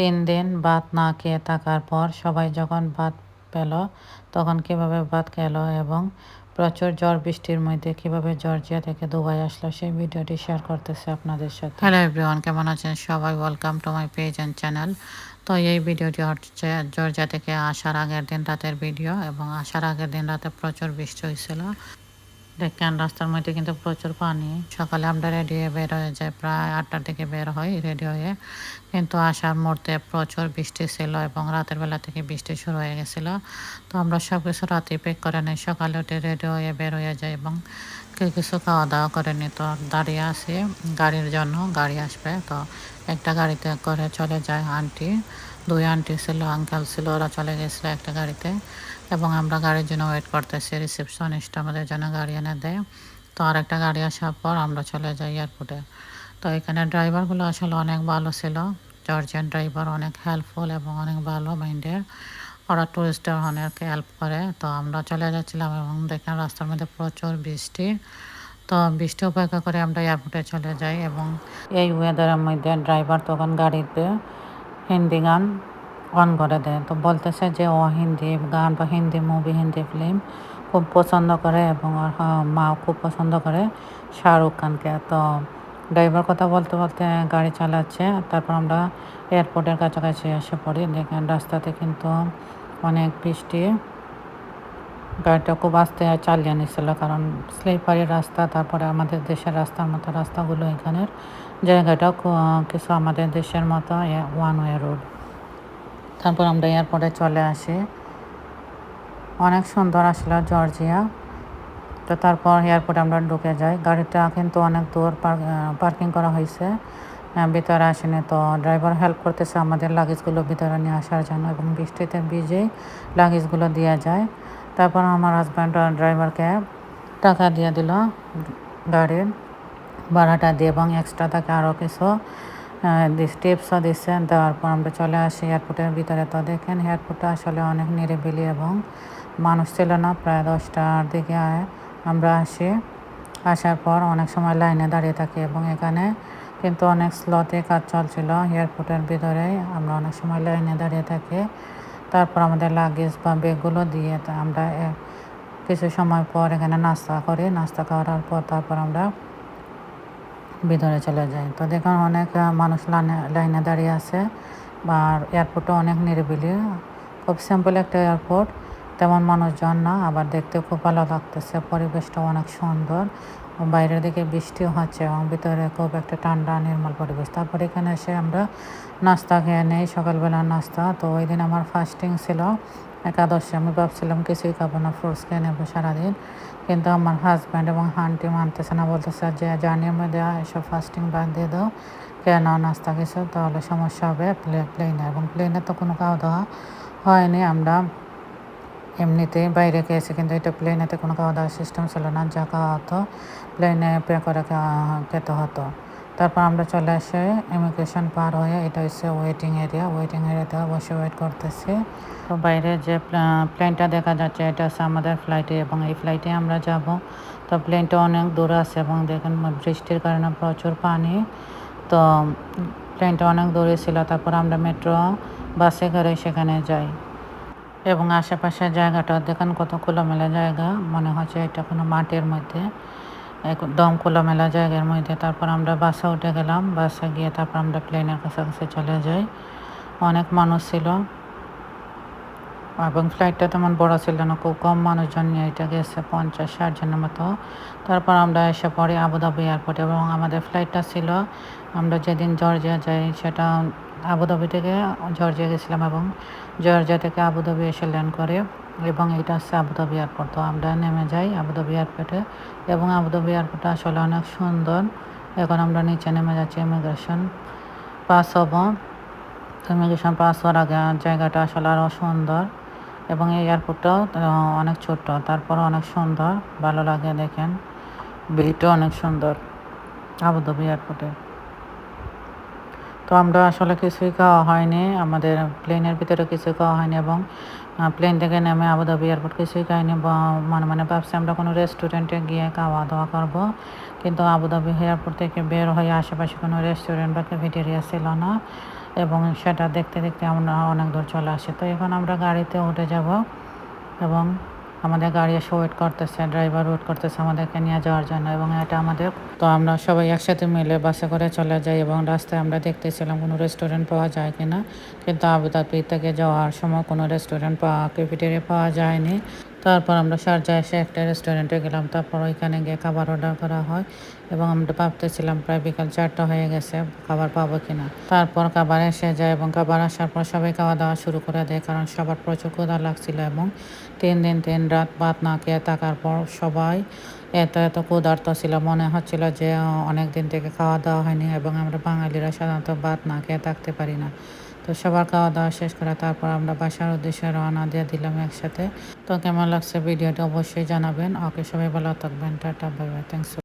তিন দিন ভাত না খেয়ে থাকার পর সবাই যখন ভাত পেল, তখন কীভাবে ভাত খেলো এবং প্রচুর ঝড় বৃষ্টির মধ্যে কীভাবে জর্জিয়া থেকে দুবাই আসলো, সেই ভিডিওটি শেয়ার করতেছে আপনাদের সাথে। হ্যালো এভরিওয়ান কেমন আছেন সবাই? Welcome to my page and channel তো এই ভিডিওটি হচ্ছে জর্জিয়া থেকে আসার আগের দিন রাতের ভিডিও এবং আসার আগের দিন রাতে প্রচুর বৃষ্টি হয়েছিল। দেখেন, রাস্তার মধ্যে কিন্তু প্রচুর পানি। সকালে আমরা রেডি হয়ে বের হয়ে যাই, প্রায় আটটার দিকে বের হই রেডি হয়ে। কিন্তু আসার মুহূর্তে প্রচুর বৃষ্টি ছিল এবং রাতের বেলা থেকে বৃষ্টি শুরু হয়ে গেছিল। তো আমরা সব কিছু রাতে পেক করে নিই। সকালে উঠে রেডি হয়ে বের হয়ে যাই এবং কেউ কিছু খাওয়া দাওয়া করে নি তো দাঁড়িয়ে আছি গাড়ির জন্য, গাড়ি আসবে। তো একটা গাড়িতে করে চলে যায় আন্টি। দুই আন্টি ছিল আঙ্কেল ছিল, ওরা চলে গেছিল একটা গাড়িতে। এবং আমরা গাড়ির জন্য ওয়েট করতেছি। রিসেপশনিস্ট আমাদের জন্য গাড়ি এনে দেয়। তো আর একটা গাড়ি আসার পর আমরা চলে যাই এয়ারপোর্টে তো এখানে ড্রাইভারগুলো আসলে অনেক ভালো ছিল। জর্জিয়ান ড্রাইভার অনেক হেল্পফুল এবং অনেক ভালো মাইন্ডের ওরা টুরিস্টের অনেক হেল্প করে। তো আমরা চলে যাচ্ছিলাম এবং দেখলাম রাস্তার মধ্যে প্রচুর বৃষ্টি। তো বৃষ্টি অপেক্ষা করে আমরা এয়ারপোর্টে চলে যাই এবং এই ওয়েদারের মধ্যে ড্রাইভার তখন গাড়িতে হিন্দি গান অন করে দেয়। তো বলতেছে যে ও হিন্দি গান বা হিন্দি মুভি হিন্দি ফিল্ম খুব পছন্দ করে এবং ওর মা খুব পছন্দ করে শাহরুখ খানকে। তো ড্রাইভার কথা বলতে বলতে গাড়ি চালাচ্ছে, তারপর আমরা এয়ারপোর্টের কাছাকাছি এসে পড়ি। দেখেন রাস্তাতে কিন্তু অনেক বৃষ্টি। গাড়িটা খুব আস্তে চালিয়ে নিচ্ছিল কারণ স্লিপারি রাস্তা, তারপরে আমাদের দেশের রাস্তার মতো রাস্তাগুলো এখানের। জায়গাটা কিছু আমাদের দেশের মতো ওয়ান ওয়ে রোড তারপর আমরা এয়ারপোর্টে চলে আসি। অনেক সুন্দর আসলে জর্জিয়া। তো তারপর এয়ারপোর্টে আমরা ঢুকে যাই। গাড়িটা কিন্তু অনেক দূর পার্কিং করা হয়েছে। ভিতরে আসেনি তো ড্রাইভার হেল্প করতেছে আমাদের লাগেজগুলো ভিতরে নিয়ে আসার জন্য এবং বৃষ্টিতে ভিজেই লাগেজগুলো দেওয়া যায়। তারপর আমার হাজব্যান্ড ড্রাইভারকে টাকা দিয়ে দিল গাড়ির ভাড়াটা দিয়ে এবং এক্সট্রা থাকে আরও কিছু টিপসও দিচ্ছে দেওয়ার পর আমরা চলে আসি এয়ারপোর্টের ভিতরে। তো দেখেন এয়ারপোর্টটা আসলে অনেক নিরিবিলি এবং মানুষ ছিল না, প্রায় দশটার দিকে আমরা আসি। আসার পর অনেক সময় লাইনে দাঁড়িয়ে থাকি এবং এখানে কিন্তু অনেক স্লোতে কাজ চলছিল এয়ারপোর্টের ভিতরে। আমরা অনেক সময় লাইনে দাঁড়িয়ে থাকি। তারপর আমাদের লাগেজ বা ব্যাগগুলো দিয়ে আমরা কিছু সময় পর এখানে নাস্তা করি। নাস্তা করার পর তারপর আমরা ভিতরে চলে যাই তো দেখুন অনেক মানুষ লাইনে লাইনে দাঁড়িয়ে আছে আর এয়ারপোর্টও অনেক নিরিবিলি। খুব সিম্পল একটা এয়ারপোর্ট, তেমন মানুষজন না, আবার দেখতে খুব ভালো লাগতেছে। পরিবেশটা অনেক সুন্দর। বাইরের দিকে বৃষ্টিও হচ্ছে এবং ভিতরে খুব একটা ঠান্ডা, নির্মল পরিবেশ। তারপর এখানে এসে আমরা নাস্তা খেয়ে নেই, সকালবেলার নাস্তা। তো ওই দিন আমার ফাস্টিং ছিল। একাদশী আমি ভাবছিলাম কিছুই খাব না ফ্রুটস খেয়ে নেব সারাদিন। কিন্তু আমার হাজব্যান্ড এবং হান্টি মানতেছে না, বলতেছে যে জার্নির মধ্যে এসব ফাস্টিং বাদ দিয়ে দাও কেন নাস্তা কিছু, তাহলে সমস্যা হবে প্লেনে এবং প্লেনে তো কোনো খাওয়া দাওয়া হয়নি, আমরা এমনিতেই বাইরে খেয়েছি, কিন্তু এটা প্লেনেতে কোনো খাওয়া দাওয়ার সিস্টেম ছিল না, যা খাওয়া হতো প্লেনে পে করে খেতে হতো। তারপর আমরা চলে আসে ইমিগ্রেশন পার হয়ে, এটা হচ্ছে ওয়েটিং এরিয়া ওয়েটিং এরিয়াতে বসে ওয়েট করতেছি। তো বাইরে যে প্লেনটা দেখা যাচ্ছে, এটা হচ্ছে আমাদের ফ্লাইটে এবং এই ফ্লাইটে আমরা যাব। তো প্লেনটা অনেক দূরে আছে এবং দেখেন বৃষ্টির কারণে প্রচুর পানি। তো প্লেনটা অনেক দূরে ছিল, তারপর আমরা মেট্রো বাসে করে সেখানে যাই। এবং আশেপাশের জায়গাটা, দেখেন কত খোলামেলা জায়গা, মনে হচ্ছে এটা কোনো মাঠের মধ্যে। একদম খোলামেলা জায়গার মধ্যে তারপর আমরা বাসে উঠে গেলাম। বাসে গিয়ে তারপর আমরা প্লেনের কাছাকাছি চলে যাই। অনেক মানুষ ছিল। এবং ফ্লাইটটা তেমন বড় ছিল না, খুব কম মানুষজন নিয়ে এটা গেছে, পঞ্চাশ, ষাট জনের মতো। তারপর আমরা এসে পড়ি আবুধাবি এয়ারপোর্ট এবং আমাদের ফ্লাইটটা ছিল, আমরা যেদিন জর্জিয়া যাই সেটা আবুধাবি থেকে জর্জিয়া গেছিলাম এবং জর্জিয়া থেকে আবুধাবি এসে ল্যান্ড করে এবং এটা হচ্ছে আবুধাবি এয়ারপোর্ট তো আমরা নেমে যাই আবুধাবি এয়ারপোর্টে এবং আবুধাবি এয়ারপোর্টটা আসলে অনেক সুন্দর। এখন আমরা নিচে নেমে যাচ্ছি ইমিগ্রেশন পাস হব। ইমিগ্রেশন পাস হওয়ার আগে জায়গাটা আসলে আরও সুন্দর। এবং এই এয়ারপোর্টটাও অনেক ছোট্ট। তারপর অনেক সুন্দর। ভালো লাগে দেখেন। ভিউটাও অনেক সুন্দর। আবুধাবি এয়ারপোর্টে তো আমরা আসলে কিছুই খাওয়া হয়নি। আমাদের প্লেনের ভিতরে কিছু খাওয়া হয়নি এবং প্লেন থেকে নেমে আবুধাবি এয়ারপোর্ট কিছুই খাইনি। মানে মানে ভাবছি আমরা কোনো রেস্টুরেন্টে গিয়ে খাওয়া দাওয়া করব। কিন্তু আবুধাবি এয়ারপোর্ট থেকে বের হয়ে আশেপাশে কোনো রেস্টুরেন্ট বা ক্যাফেটেরিয়া ছিল না। এবং সেটা দেখতে দেখতে আমরা অনেক দূর চলে আসি। তো এখন আমরা গাড়িতে উঠে যাব এবং আমাদের গাড়ি এসে ওয়েট করতেছে ড্রাইভার ওয়েট করতেছে আমাদেরকে নিয়ে যাওয়ার জন্য এবং এটা আমাদের, তো আমরা সবাই একসাথে মিলে বাসে করে চলে যাই এবং রাস্তায় আমরা দেখতেছিলাম কোনো রেস্টুরেন্ট পাওয়া যায় কিনা। কিন্তু আবুধাবি থেকে যাওয়ার সময় কোনো রেস্টুরেন্ট পাওয়া ক্যাফেটেরিয়া পাওয়া যায়নি। তারপর আমরা শারজা এসে একটা রেস্টুরেন্টে গেলাম। তারপর ওইখানে গিয়ে খাবার অর্ডার করা হয় এবং আমরা ভাবতেছিলাম প্রায় বিকাল চারটা হয়ে গেছে, খাবার পাবো কিনা। তারপর খাবার এসে যায় এবং খাবার আসার পর সবাই খাওয়া দাওয়া শুরু করে দেয় কারণ সবার প্রচুর ক্ষুধা লাগছিল এবং তিন দিন তিন রাত ভাত না খেয়ে থাকার পর সবাই এত এত ক্ষুধার্ত ছিল। মনে হচ্ছিল যে অনেক দিন থেকে খাওয়া দাওয়া হয়নি এবং আমরা বাঙালিরা সাধারণত ভাত না খেয়ে থাকতে পারি না। তো সবার খাওয়া দাওয়া শেষ করে তারপর আমরা বাসার উদ্দেশ্যে রওনা দিয়ে দিলাম একসাথে। তো কেমন লাগছে ভিডিওটা অবশ্যই জানাবেন। ওকে, সবাই ভালো থাকবেন। Tata bye bye thanks